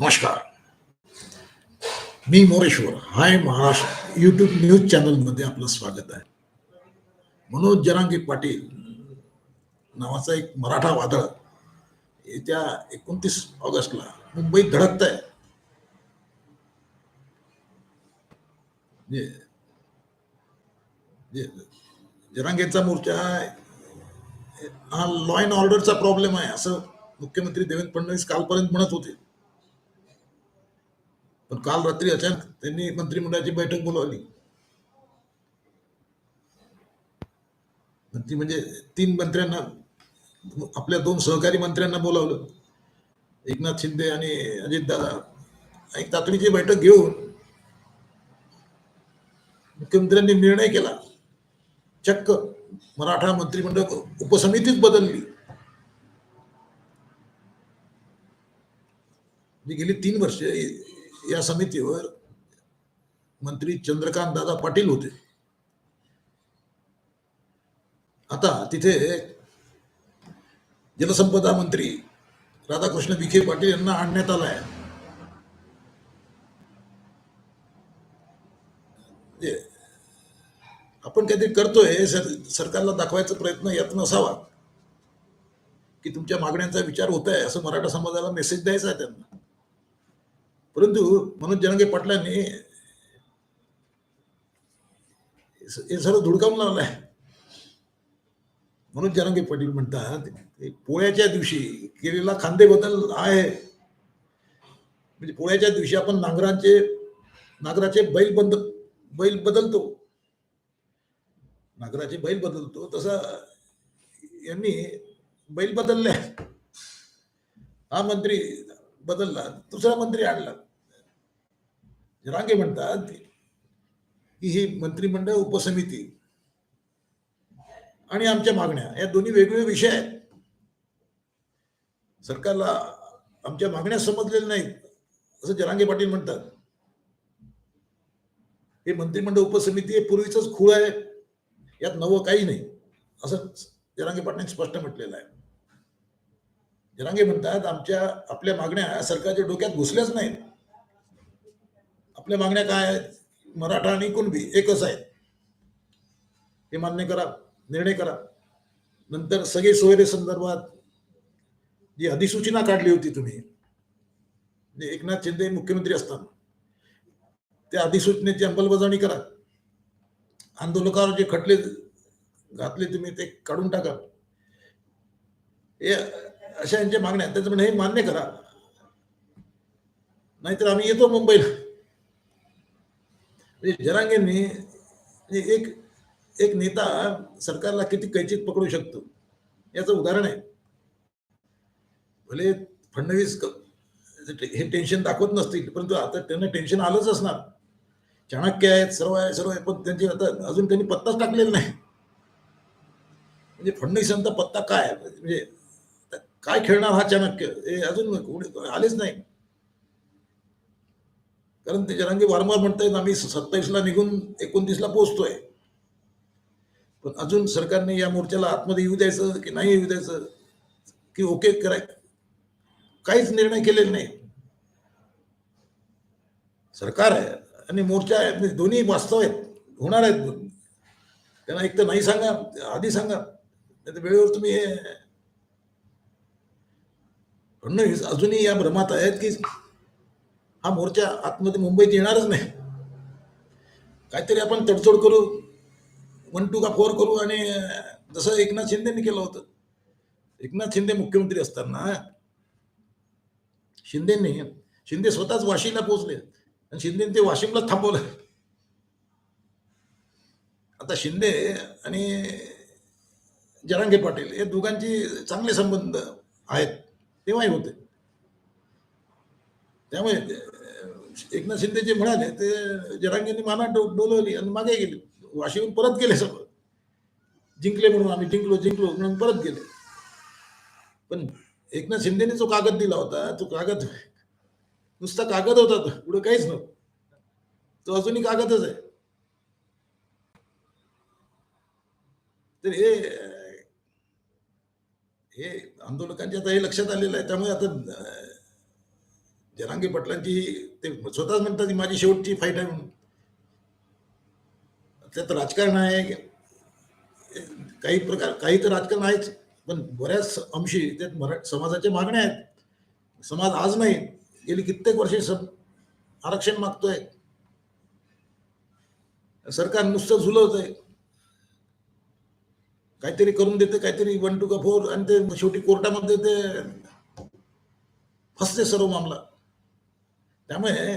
नमस्कार. मी Moreshwar hi Maharashtra YouTube news चॅनलमध्ये आपलं स्वागत आहे. मनोज जरांगे पाटील नावाचा एक मराठा वादळ येत्या एकोणतीस ऑगस्टला मुंबईत धडकत आहे. जरांगेचा मोर्चा हा लॉ अँड ऑर्डरचा प्रॉब्लेम आहे असं मुख्यमंत्री देवेंद्र फडणवीस कालपर्यंत म्हणत होते. पण काल रात्री अचानक त्यांनी मंत्रिमंडळाची बैठक बोलावली. ती म्हणजे तीन मंत्र्यांना आपल्या दोन सहकारी मंत्र्यांना बोलावलं. एकनाथ शिंदे आणि अजितदादा एक तातडीची बैठक घेऊन मुख्यमंत्र्यांनी निर्णय केला. चक्क मराठा मंत्रिमंडळ उपसमितीच बदलली. मी गेली तीन वर्ष या समितीवर मंत्री चंद्रकांत दादा पाटील होते. आता तिथे जलसंपदा मंत्री राधाकृष्ण विखे पाटील यांना आणण्यात आलाय. म्हणजे आपण काहीतरी करतोय सर सरकारला दाखवायचा प्रयत्न यात नसावा. की तुमच्या मागण्यांचा विचार होत आहे असं मराठा समाजाला मेसेज द्यायचा आहे त्यांना. परंतु मनोज जरांगे पाटलांनी हे सर्व धुडकावून लावलंय. मनोज जरांगे पाटील म्हणतात पोळ्याच्या दिवशी केलेला खांदे बदल आहे. म्हणजे पोळ्याच्या दिवशी आपण नांगरांचे नागराचे बैल बंद बैल बदलतो. नागराचे बैल बदलतो तसा यांनी बैल बदलले. हा मंत्री बदलला दुसरा मंत्री आणला. रांगे म्हणतात की ही मंत्रिमंडळ उपसमिती आणि आमच्या मागण्या या दोन्ही वेगवेगळे विषय आहेत. सरकारला आमच्या मागण्या समजलेल्या नाहीत असं जरांगे पाटील म्हणतात. हे मंत्रिमंडळ उपसमिती हे पूर्वीच खूळ आहे यात नवं काही नाही असं जरांगे पाटलांनी स्पष्ट म्हटलेलं आहे. जरांगे म्हणतात आमच्या आपल्या मागण्या सरकारच्या डोक्यात घुसल्याच नाहीत. आपल्या मागण्या काय आहेत? मराठा आणि कुणबी एकच आहेत. हे मान्य करा निर्णय करा. नंतर सगळे सोयरे संदर्भात जी अधिसूचना काढली होती तुम्ही एकनाथ शिंदे मुख्यमंत्री असताना त्या अधिसूचनेची अंमलबजावणी करा. आंदोलकावर जे खटले घातले तुम्ही ते काढून टाका. हे अशा यांच्या मागण्या आहेत. त्याचं म्हणजे हे मान्य करा. नाहीतर आम्ही येतो मुंबईला. म्हणजे जरांगेंनी म्हणजे एक एक नेता सरकारला किती कैचित पकडू शकतो? याचं उदाहरण आहे. भले फडणवीस हे टेन्शन दाखवत नसतील परंतु आता त्यांना टेन्शन आलंच असणार. चाणक्य आहेत सर्व आहे सर्व आहे पण त्यांची आता अजून त्यांनी पत्ताच टाकलेला नाही. म्हणजे फडणवीसांचा पत्ता काय? म्हणजे काय खेळणार हा चाणक्य? हे अजून कोणी आलेच नाही. कारण ते जनांगी वारंवार म्हणतायत आम्ही सत्तावीसला निघून एकोणतीसला पोहोचतोय. पण अजून सरकारने या मोर्चाला आतमध्ये येऊ द्यायचं की नाही येऊ द्यायचं की ओके कराय काहीच निर्णय केलेले नाही. सरकार आहे आणि मोर्चा आहे दोन्ही वास्तव आहेत होणार आहेत. त्यांना एक तर नाही सांगा आधी सांगा नाही तर वेळेवर तुम्ही हे अजूनही या भ्रमात आहेत की हा मोर्चा आतमध्ये मुंबईत येणारच नाही. काहीतरी आपण तडजोड करू वन टू का फोर करू आणि जसं एकनाथ शिंदेने केलं होतं. एकनाथ शिंदे मुख्यमंत्री असताना शिंदेने शिंदे स्वतःच वाशीला पोहोचले आणि शिंदेने ते वाशिमला थांबवलं. आता शिंदे आणि जरांगे पाटील हे दोघांची चांगले संबंध आहेत तेव्हाही होते. त्यामुळे एकनाथ शिंदे जे म्हणाले ते जरांगेंनी माना डो डोलवली आणि मागे गेले. वाशीहून परत गेले सगळं. जिंकले म्हणून आम्ही जिंकलो जिंकलो म्हणून परत गेले. पण एकनाथ शिंदेने जो कागद दिला होता तो कागद नुसता कागद होता तो. पुढे काहीच नव्हतं. तो अजूनही कागदच आहे. तर हे हे आंदोलकांच्या आता हे लक्षात आलेलं आहे. त्यामुळे आता जनांगी पटलांची पाटलांची ते स्वतःच म्हणतात की माझी शेवटची फाईट आहे म्हणून. त्यात राजकारण आहे. काही प्रकार काही तर राजकारण आहेच. पण बऱ्याच अंशी त्यात मरा समाजाच्या मागण्या आहेत. समाज आज नाही. गेली कित्येक वर्षे सम आरक्षण मागतोय. सरकार नुसतं झुलवत आहे काहीतरी करून देते काहीतरी वन टू का फोर आणि ते शेवटी कोर्टामध्ये ते फसते सर्व मामला. त्यामुळे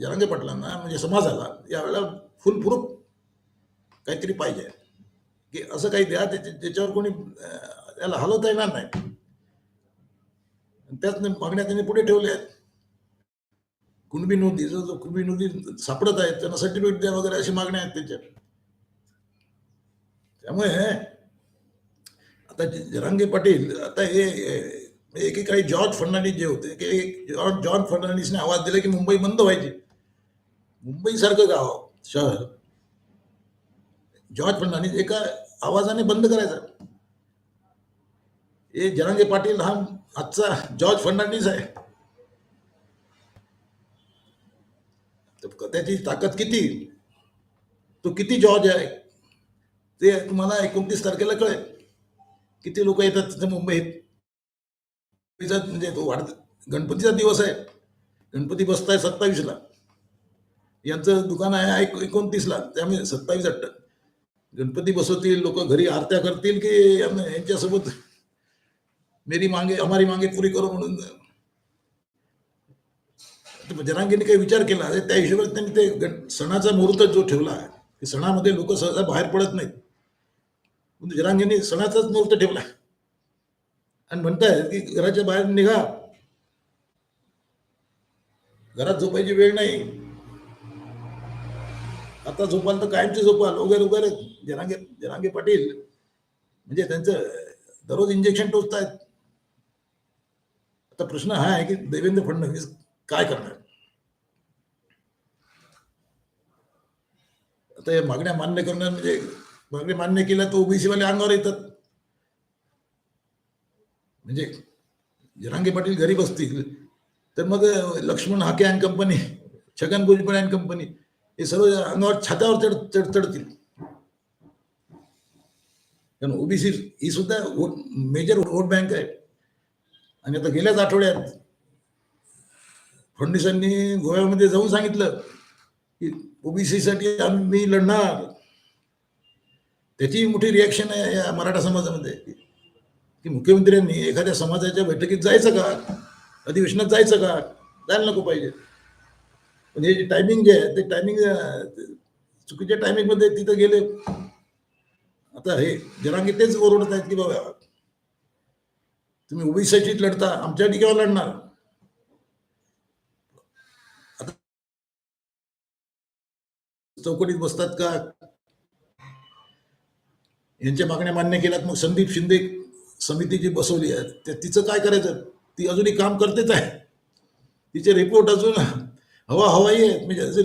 जरांगे पाटलांना म्हणजे समाजाला यावेळेला फुल प्रूफ काहीतरी पाहिजे. की असं काही द्या त्याच्यावर कोणी याला त्याला हलवता येणार नाही. त्याच मागण्या त्यांनी पुढे ठेवल्या आहेत. कुणबी नोंदी जो जो कुणबी नोंदी सापडत आहेत त्यांना सर्टिफिकेट द्या वगैरे अशी मागण्या आहेत त्याच्या. त्यामुळे आता जे जरांगे पाटील आता हे एकेकाळी जॉर्ज फर्नांडिस जे होते की एक जॉर्ज जॉर्ज फर्नांडिसने आवाज दिला की मुंबई बंद व्हायची. मुंबईसारखं गाव शहर. जॉर्ज फर्नांडिस एका आवाजाने बंद करायचा. हे जरांगे पाटील हा आजचा जॉर्ज फर्नांडिस आहे. तर त्याची ताकद किती? तो किती जॉर्ज आहे? ते तुम्हाला एकोणतीस तारखेला कळेल. किती लोक येतात तिथे मुंबईत? म्हणजे तो वाढ गणपतीचा दिवस आहे. गणपती बसताय सत्तावीसला. यांचं दुकान आहे एक- एकोणतीसला. त्यामुळे सत्तावीस अट्ट. गणपती बसवतील लोक घरी आरत्या करतील की यांना- यांच्यासोबत मेरी मांगे हमारी मांगे पुरी करो म्हणून. तर जनांगीने काही विचार केला त्या हिशोबाने त्यांनी ते गण- सणाचा मुहूर्त जो ठेवला आहे की सणामध्ये लोक सहसा बाहेर पडत नाहीत. जनांगीने सणाचाच मुहूर्त ठेवला. आहे आणि म्हणतायत की घराच्या बाहेर निघा. घरात झोपायची वेळ नाही. आता झोपाल तर कायमचे झोपाल वगैरे वगैरे जनांगे जनांगे पाटील म्हणजे त्यांचं दररोज इंजेक्शन टोचतायत. आता प्रश्न हा आहे की देवेंद्र फडणवीस काय करणार? आता या मागण्या मान्य करणार म्हणजे मागण्या मान्य केल्या तर ओबीसीवाले अंगावर येतात. म्हणजे जरांगे पाटील गरीब बसतील तर मग Laxman Hake and company Chhagan Bhujbal and company हे सर्व अंगावर छातावर चढ चढ चढतील. कारण ओबीसी ही सुद्धा मेजर वोट बँक आहे. आणि आता गेल्याच आठवड्यात फडणवीसांनी गोव्यामध्ये जाऊन सांगितलं की ओबीसीसाठी आम्ही लढणार. त्याची मोठी रिॲक्शन आहे या मराठा समाजामध्ये. की मुख्यमंत्र्यांनी एखाद्या समाजाच्या बैठकीत जायचं का? अधिवेशनात जायचं का? जायला नको पाहिजे. पण हे जे टायमिंग जे आहे ते टायमिंग चुकीच्या टायमिंगमध्ये तिथं गेले. आता हे जनांगी तेच ओरडत आहेत की बाबा तुम्ही ओबीसीसाठी लढता आमच्यासाठी केव्हा लढणार. आता चौकटीत बसतात का? यांच्या मागण्या मान्य केल्यात मग संदीप शिंदे. समिती जी बसवली आहे त्या तिचं काय करायचं? ती अजूनही काम करतेच आहे. तिचे रिपोर्ट अजून हवा हवाई आहे म्हणजे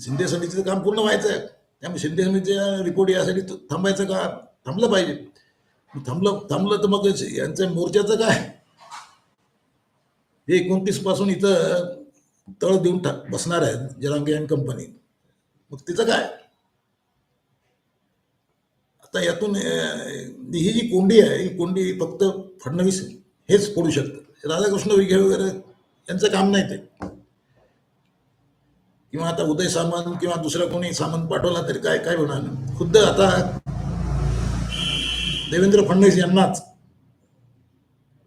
शिंदे समितीचं काम पूर्ण व्हायचं आहे. त्यामुळे शिंदे समितीच्या रिपोर्ट यासाठी तो थांबायचं का? थांबलं पाहिजे. थांबलं थांबलं तर मग यांचं मोर्चाचं काय? हे एकोणतीसपासून इथं तळ देऊन बसणार आहेत जरांगे अँड कंपनी मग तिचं काय? आता यातून ही जी कोंडी आहे ही कोंडी फक्त फडणवीस हेच फोडू शकतात. राधाकृष्ण विखे वगैरे यांचं काम नाही ते. किंवा आता उदय सामंत किंवा दुसरा कोणी सामंत पाठवला तरी काय काय होणार खुद्द आता देवेंद्र फडणवीस यांनाच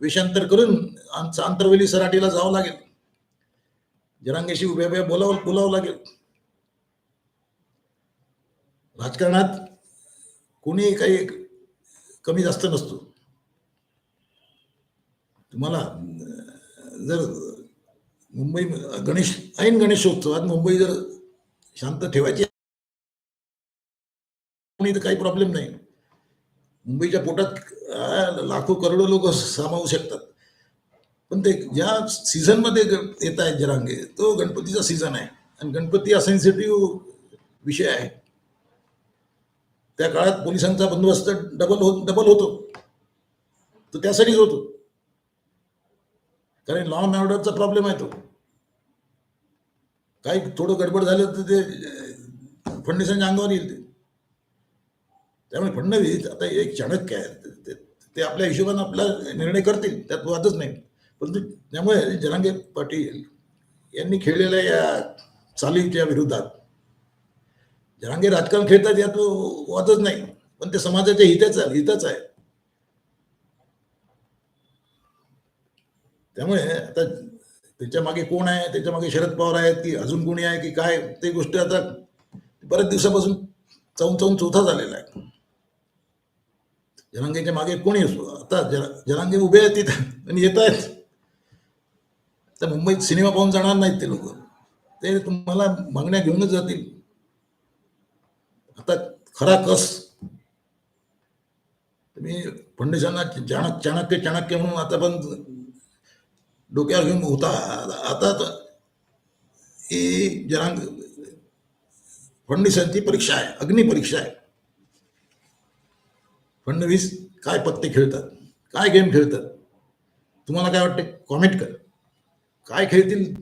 वेषांतर करून आमचं आंतरवेली सराटीला जावं लागेल. जरांगेशी उभ्या उभ्या बोलावं बोलावं लागेल. राजकारणात कोणी काही कमी जास्त नसतो. तुम्हाला जर मुंबई गणेश ऐन गणेशोत्सवात मुंबई जर शांत ठेवायची कोणी तर काही प्रॉब्लेम नाही. मुंबईच्या पोटात लाखो करोडो लोक सामावू शकतात. पण ते ज्या सीझनमध्ये येत आहेत जरांगे तो गणपतीचा सीझन आहे. आणि गणपती हा सेन्सिटिव्ह विषय आहे. त्या काळात पोलिसांचा बंदोबस्त डबल होत डबल होतो. तो त्यासाठीच होतो. कारण लॉ अँड ऑर्डरचा प्रॉब्लेम आहे तो. काही थोडं गडबड झालं तर ते फडणवीसांच्या अंगावर येईल ते. त्यामुळे फडणवीस आता एक चाणक्य आहे. ते- ते- ते आपल्या हिशोबाने आपला निर्णय करतील त्यात वादच नाही. परंतु त्यामुळे जरांगे पाटील यांनी खेळलेल्या या चालीच्या विरोधात जरांगे राजकारण खेळतात यात वादच नाही पण ते समाजाच्या हिताचं हितच आहे. त्यामुळे आता त्याच्यामागे कोण आहे त्याच्यामागे शरद पवार आहेत की अजून कोणी आहे की काय ते गोष्ट आता बऱ्याच दिवसापासून चौन चौन चौथा झालेला आहे. जनांगेच्या मागे कोणी असो आता जरा उभे आहेत तिथं आणि येत आहेत. तर मुंबईत सिनेमा पाहून जाणार नाहीत ते लोक. ते तुम्हाला मागण्या घेऊनच जातील. आता खरा कस? तुम्ही फडणवीसांना चाणक चाणक्य चाणक्य म्हणून आता पण डोक्यावर घेऊन होता. आता तर ही जरांग फडणवीसांची परीक्षा आहे अग्निपरीक्षा आहे. फडणवीस काय पत्ते खेळतात? काय गेम खेळतात? तुम्हाला काय वाटते? कॉमेंट कर. काय खेळतील?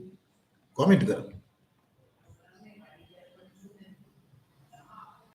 कॉमेंट करा.